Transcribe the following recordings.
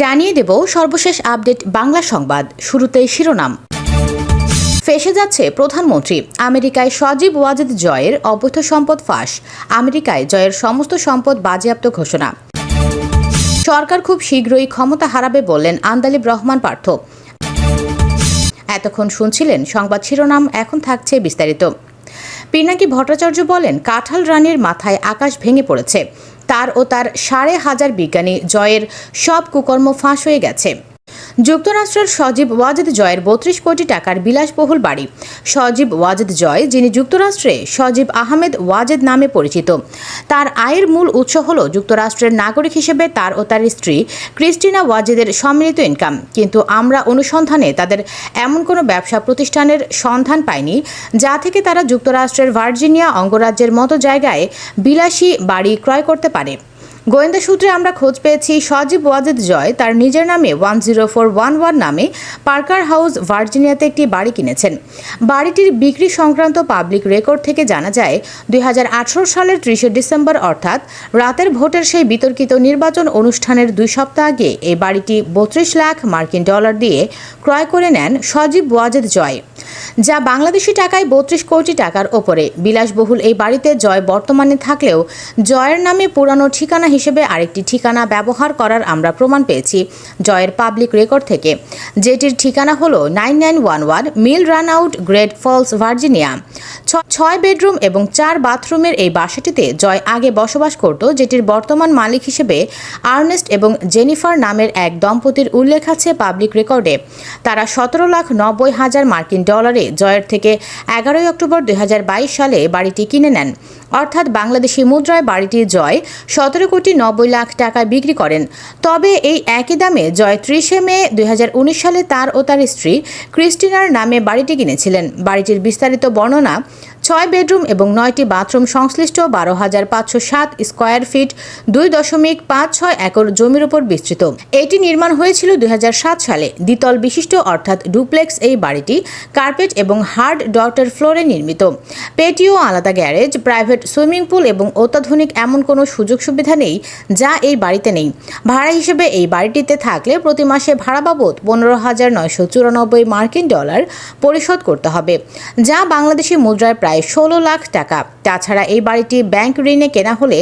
জানিয়ে দেব সর্বশেষ আপডেট বাংলা সংবাদ, শুরুতেই শিরোনাম। ফেসে যাচ্ছে প্রধানমন্ত্রী। আমেরিকায় সজীব ওয়াজেদ জয়ের অবৈধ সম্পদ ফাঁস। আমেরিকায় জয়ের সমস্ত সম্পদ বাজেয়াপ্ত ঘোষণা। সরকার খুব শীঘ্রই ক্ষমতা হারাবে বললেন আন্দালিব রহমান পার্থ। এতক্ষণ শুনছিলেন সংবাদ শিরোনাম, এখন থাকছে বিস্তারিত। পিনাকি ভট্টাচার্য বলেন, কাঁঠাল রানীর মাথায় আকাশ ভেঙে পড়েছে। তার ও তার সাড়ে হাজার বিজ্ঞানী জয়ের সব কুকর্ম ফাঁস হয়ে গেছে। যুক্তরাষ্ট্রের সজীব ওয়াজেদ জয়ের বত্রিশ কোটি টাকার বিলাসবহুল বাড়ি। সজীব ওয়াজেদ জয়, যিনি যুক্তরাষ্ট্রে সজীব আহমেদ ওয়াজেদ নামে পরিচিত, তার আয়ের মূল উৎস হল যুক্তরাষ্ট্রের নাগরিক হিসেবে তার ও তার স্ত্রী ক্রিস্টিনা ওয়াজেদের সম্মিলিত ইনকাম। কিন্তু আমরা অনুসন্ধানে তাদের এমন কোনো ব্যবসা প্রতিষ্ঠানের সন্ধান পাইনি, যা থেকে তারা যুক্তরাষ্ট্রের ভার্জিনিয়া অঙ্গরাজ্যের মতো জায়গায় বিলাসী বাড়ি ক্রয় করতে পারে। গোয়েন্দা সূত্রে আমরা খোঁজ পেয়েছি, সজীব ওয়াজেদ জয় তার নিজের নামে one zero four one one নামে পার্কার হাউস, ভার্জিনিয়াতে একটি বাড়ি কিনেছেন। বাড়িটির বিক্রি সংক্রান্ত পাবলিক রেকর্ড থেকে জানা যায়, দুই হাজার আঠারো সালের ত্রিশে ডিসেম্বর অর্থাৎ রাতের ভোটের সেই বিতর্কিত নির্বাচন অনুষ্ঠানের দুই সপ্তাহ আগে এই বাড়িটি বত্রিশ লাখ মার্কিন ডলার দিয়ে ক্রয় করে নেন সজীব ওয়াজেদ জয়। যা বাংলাদেশি টাকায় বত্রিশ কোটি টাকার ওপরে। বিলাসবহুল এই বাড়িতে জয় বর্তমানে থাকলেও জয়ের নামে পুরানো ঠিকানা হিসেবে আরেকটি ঠিকানা ব্যবহার করার আমরা প্রমাণ পেয়েছি জয়ের পাবলিক রেকর্ড থেকে। যেটির ঠিকানা হলো nine nine one one mill run out Great Falls, Virginia. ছয় বেডরুম এবং চার বাথরুমের এই বাসাটিতে জয় আগে বসবাস করত, যেটির বর্তমান মালিক হিসেবে আর্নেস্ট এবং জেনিফার নামের এক দম্পতির উল্লেখ আছে পাবলিক রেকর্ডে। তারা সতেরো লাখ নব্বই হাজার মার্কিন ডলারে জয়ের থেকে এগারোই অক্টোবর দুই সালে বাড়িটি কিনে নেন। অর্থাৎ বাংলাদেশি মুদ্রায় বাড়িটির জয় সতেরো কোটি নব্বই লাখ টাকায় বিক্রি করেন। তবে এই একই দামে জয় ত্রিশে মে দুই হাজার উনিশ সালে তার ও তার স্ত্রী ক্রিস্টিনার নামে বাড়িটি কিনেছিলেন। বাড়িটির বিস্তারিত বর্ণনা ছয় বেডরুম এবং নয়টি বাথরুম সংশ্লিষ্ট বারো হাজার পাঁচশো সাত স্কোয়ার ফিট, দুই দশমিক পাঁচ ছয় একর জমির উপর বিস্তৃত। এটি নির্মাণ হয়েছিল দু হাজার সাত সালে। দ্বিতল বিশিষ্ট অর্থাৎ ডুপ্লেক্স এই বাড়িটি কার্পেট এবং হার্ড ডটের ফ্লোরে নির্মিত। পেটিও আলাদা গ্যারেজ, প্রাইভেট সুইমিং পুল এবং অত্যাধুনিক এমন কোনো সুযোগ সুবিধা নেই যা এই বাড়িতে নেই। ভাড়া হিসেবে এই বাড়িটিতে থাকলে প্রতি মাসে ভাড়া বাবদ পনেরো হাজার নয়শো চুরানব্বই মার্কিন ডলার পরিশোধ করতে হবে, যা বাংলাদেশি মুদ্রায় প্রায় ষোলো লাখ টাকা। তাছাড়া এই বাড়িটি ব্যাংক ঋণে কেনা হলে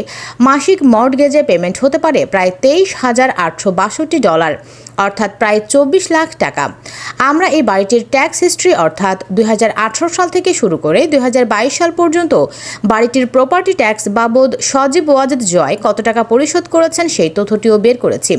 মাসিক মর্টগেজে পেমেন্ট হতে পারে প্রায় তেইশ হাজার আটশো বাষট্টি ডলার, অর্থাৎ প্রায় চব্বিশ লাখ টাকা। আমরা এই বাড়িটির ট্যাক্স হিস্ট্রি, অর্থাৎ দুই সাল থেকে শুরু করে দুই সাল পর্যন্ত বাড়িটির প্রপার্টি ট্যাক্স বাবদ সজীব ওয়াজেদ জয় কত টাকা পরিশোধ করেছেন সেই তথ্যটিও বের করেছি।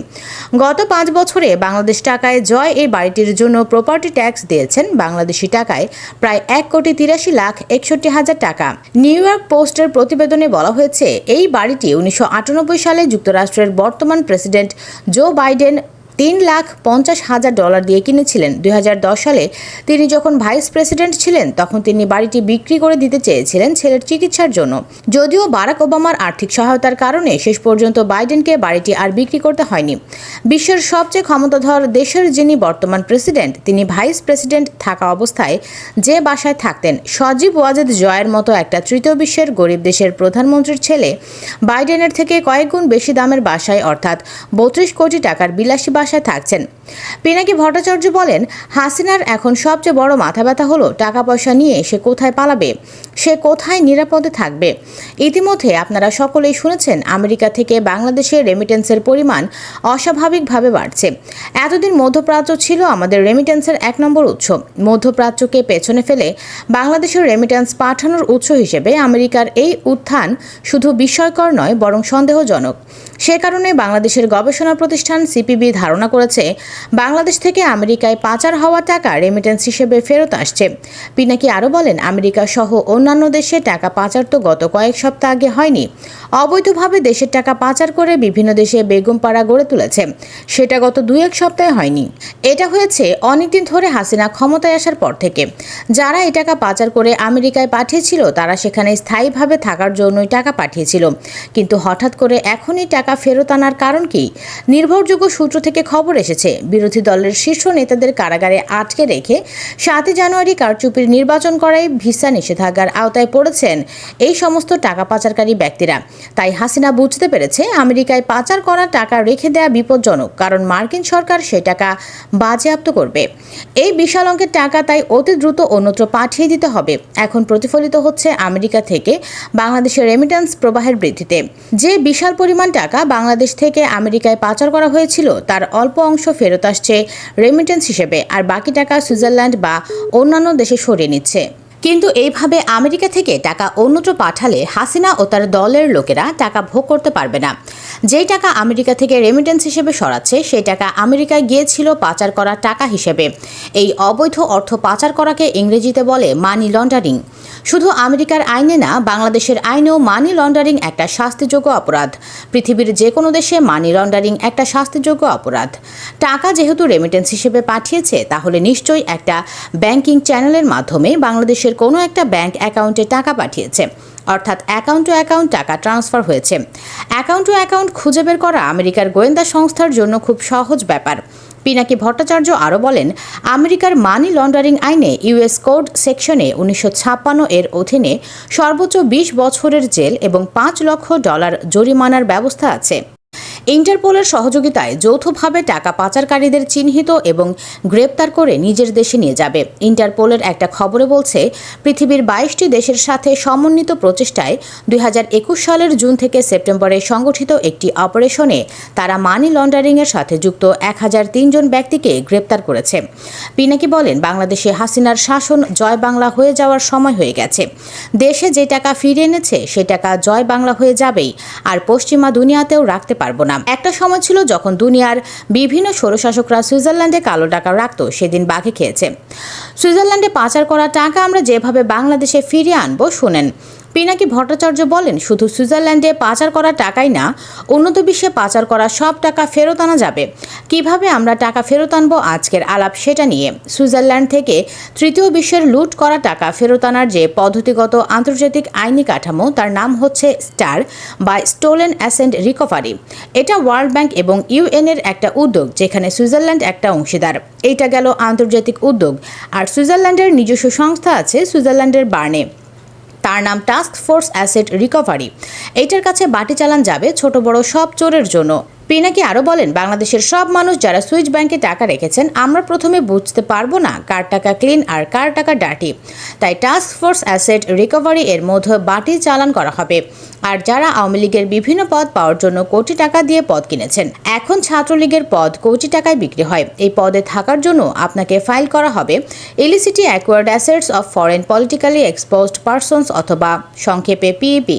গত পাঁচ বছরে বাংলাদেশ টাকায় জয় এই বাড়িটির জন্য প্রপার্টি ট্যাক্স দিয়েছেন বাংলাদেশি টাকায় প্রায় এক কোটি তিরাশি লাখ একষট্টি হাজার টাকা। নিউ ইয়র্ক পোস্টের প্রতিবেদনে বলা হয়েছে, এই বাড়িটি উনিশশো আটানব্বই সালে যুক্তরাষ্ট্রের বর্তমান প্রেসিডেন্ট জো বাইডেন তিন লাখ পঞ্চাশ হাজার ডলার দিয়ে কিনেছিলেন। দুই হাজার দশ সালে তিনি যখন ভাইস প্রেসিডেন্ট ছিলেন, তখন তিনি বাড়িটি বিক্রি করে দিতে চেয়েছিলেন ছেলের চিকিৎসার জন্য। যদিও বারাক ওবামার আর্থিক সহায়তার কারণে শেষ পর্যন্ত বাইডেনকে বাড়িটি আর বিক্রি করতে হয়নি। বিশ্বের সবচেয়ে ক্ষমতাধর দেশের যিনি বর্তমান প্রেসিডেন্ট, তিনি ভাইস প্রেসিডেন্ট থাকা অবস্থায় যে বাসায় থাকতেন, সজীব ওয়াজেদ জয়ের মতো একটা তৃতীয় বিশ্বের গরিব দেশের প্রধানমন্ত্রীর ছেলে, বাইডেনের থেকে কয়েক গুণ বেশি দামের বাসায়, অর্থাৎ বত্রিশ কোটি টাকার বিলাসী বাসায় থাকছেন। পিনাকি ভট্টাচার্য বলেন, হাসিনার এখন সবচেয়ে বড় মাথা ব্যথা হলো টাকা পয়সা নিয়ে সে কোথায় পালাবে, সে কোথায় নিরাপদে থাকবে। ইতিমধ্যে আপনারা সকলেই শুনেছেন, আমেরিকা থেকে বাংলাদেশের রেমিটেন্সের পরিমাণ অস্বাভাবিকভাবে বাড়ছে। এতদিন মধ্যপ্রাচ্য ছিল আমাদের রেমিটেন্সের এক নম্বর উৎস। মধ্যপ্রাচ্যকে পেছনে ফেলে বাংলাদেশের রেমিটেন্স পাঠানোর উৎস হিসেবে আমেরিকার এই উত্থান শুধু বিস্ময়কর নয়, বরং সন্দেহজনক। সে কারণে বাংলাদেশের গবেষণা প্রতিষ্ঠান সিপিবি ধারণা করেছে, বাংলাদেশ থেকে আমেরিকায় পাচার হওয়া টাকা রেমিটেন্স হিসেবে ফেরত আসছে। পিনাকি আরও বলেন, আমেরিকা সহ অন্যান্য দেশে টাকা পাচার তো গত কয়েক সপ্তাহ আগে হয়নি। অবৈধভাবে দেশের টাকা পাচার করে বিভিন্ন দেশে বেগমপাড়া গড়ে তুলেছে। সেটা গত দুই এক সপ্তাহে হয়নি। এটা হয়েছে অনেকদিন ধরে হাসিনা ক্ষমতায় আসার পর থেকে। যারা এই টাকা পাচার করে আমেরিকায় পাঠিয়েছিল, তারা সেখানে স্থায়ীভাবে থাকার জন্যই টাকা পাঠিয়েছিল। কিন্তু হঠাৎ করে এখনই টাকা টাকা ফেরত আনার কারণ কি? নির্ভরযোগ্য সূত্র থেকে খবর এসেছে, বিরোধী দলের শীর্ষ নেতাদের কারাগারে আটকে রেখে সাতই জানুয়ারি কারচুপির নির্বাচন করায় ভিসা নিষেধাজ্ঞার আওতায় পড়েছেন এই সমস্ত টাকা পাচারকারী ব্যক্তিরা। তাই হাসিনা বুঝতে পেরেছে, আমেরিকায় পাচার করা টাকা রেখে দেওয়া বিপজ্জনক, কারণ মার্কিন সরকার সেই টাকা বাজেয়াপ্ত করবে। এই বিশাল অঙ্কের টাকা তাই অতি দ্রুত অন্যত্র পাঠিয়ে দিতে হবে। এখন প্রতিফলিত হচ্ছে আমেরিকা থেকে বাংলাদেশের রেমিটেন্স প্রবাহের বৃদ্ধিতে। যে বিশাল পরিমাণ টাকা বাংলাদেশ থেকে আমেরিকায় পাচার করা হয়েছিল, তার অল্প অংশ ফেরত আসছে রেমিটেন্স হিসেবে, আর বাকি টাকা সুইজারল্যান্ড বা অন্যান্য দেশে সরিয়ে নিচ্ছে। কিন্তু এইভাবে আমেরিকা থেকে টাকা অন্যত্র পাঠালে হাসিনা ও তার দলের লোকেরা টাকা ভোগ করতে পারবে না। যেই টাকা আমেরিকা থেকে রেমিটেন্স হিসেবে সরাচ্ছে, সেই টাকা আমেরিকায় গিয়েছিল পাচার করা টাকা হিসেবে। এই অবৈধ অর্থ পাচার করাকে ইংরেজিতে বলে মানি লন্ডারিং শুধু আমেরিকার আইনে না, বাংলাদেশের আইনেও মানি লন্ডারিং একটা শাস্তিযোগ্য অপরাধ। পৃথিবীর যে কোনো দেশে মানি লন্ডারিং একটা শাস্তিযোগ্য অপরাধ। টাকা যেহেতু রেমিটেন্স হিসেবে পাঠিয়েছে, তাহলে নিশ্চয়ই একটা ব্যাংকিং চ্যানেলের মাধ্যমে বাংলাদেশের কোনো একটা ব্যাংক অ্যাকাউন্টে টাকা পাঠিয়েছে। অর্থাৎ অ্যাকাউন্ট টু অ্যাকাউন্ট টাকা ট্রান্সফার হয়েছে। অ্যাকাউন্ট টু অ্যাকাউন্ট খুঁজে বের করা আমেরিকার গোয়েন্দা সংস্থার জন্য খুব সহজ ব্যাপার। পিনাকি ভট্টাচার্য আরও বলেন, আমেরিকার মানি লন্ডারিং আইনে ইউএস কোড সেকশনে উনিশশো ছাপ্পান্ন এর অধীনে সর্বোচ্চ বিশ বছরের জেল এবং পাঁচ লক্ষ ডলার জরিমানার ব্যবস্থা আছে। ইন্টারপোলের সহযোগিতায় যৌথভাবে টাকা পাচারকারীদের চিহ্নিত এবং গ্রেপ্তার করে নিজের দেশে নিয়ে যাবে। ইন্টারপোলের একটা খবরে বলছে, পৃথিবীর বাইশটি দেশের সাথে সমন্বিত প্রচেষ্টায় দুই হাজার একুশ সালের জুন থেকে সেপ্টেম্বরে সংগঠিত একটি অপারেশনে তারা মানি লন্ডারিংয়ের সাথে যুক্ত এক হাজার তিনজন ব্যক্তিকে গ্রেপ্তার করেছে। পিনাকি বলেন, বাংলাদেশে হাসিনার শাসন জয় বাংলা হয়ে যাওয়ার সময় হয়ে গেছে। দেশে যে টাকা ফিরে এনেছে, সে টাকা জয় বাংলা হয়ে যাবেই, আর পশ্চিমা দুনিয়াতেও রাখতে পারব না। একটা সময় ছিল যখন দুনিয়ার বিভিন্ন স্বৈরশাসকরা সুইজারল্যান্ডে কালো টাকা রাখত, সেদিন বাঘে খেয়েছে। সুইজারল্যান্ডে পাচার করা টাকা আমরা যেভাবে বাংলাদেশে ফিরিয়ে আনব, শোনেন। পিনাকি ভট্টাচার্য বলেন, শুধু সুইজারল্যান্ডে পাচার করা টাকাই না উন্নত বিশ্বে পাচার করা সব টাকা ফেরত আনা যাবে। কীভাবে আমরা টাকা ফেরত আনব আজকের আলাপ সেটা নিয়ে? সুইজারল্যান্ড থেকে তৃতীয় বিশ্বের লুট করা টাকা ফেরত আনার যে পদ্ধতিগত আন্তর্জাতিক আইনি কাঠামো, তার নাম হচ্ছে স্টার বা স্টোলেন অ্যাসেন্ট রিকভারি। এটা ওয়ার্ল্ড ব্যাংক এবং ইউএনের একটা উদ্যোগ, যেখানে সুইজারল্যান্ড একটা অংশীদার। এইটা গেল আন্তর্জাতিক উদ্যোগ। আর সুইজারল্যান্ডের নিজস্ব সংস্থা আছে সুইজারল্যান্ডের বার্নে। তার নাম টাস্ক ফোর্স অ্যাসেট রিকভারি এইটার কাছে বাটি চালান যাবে ছোট বড় সব চোরের জন্য। পিনাকি আরও বলেন, বাংলাদেশের সব মানুষ যারা সুইচ ব্যাংকে টাকা রেখেছেন, আমরা প্রথমে বুঝতে পারব না কার টাকা ক্লিন আর কার টাকা ডার্টি। তাই টাস্ক ফোর্স অ্যাসেট রিকভারি এর মধ্যে বাটি চালান করা হবে। আর যারা আওয়ামী লীগের বিভিন্ন পদ পাওয়ার জন্য কোটি টাকা দিয়ে পদ কিনেছেন, এখন ছাত্রলীগের পদ কোটি টাকায় বিক্রি হয়। এই পদে থাকার জন্য আপনাকে ফাইল করা হবে illicitly acquired assets of foreign politically exposed persons অথবা সংক্ষেপে পিইপি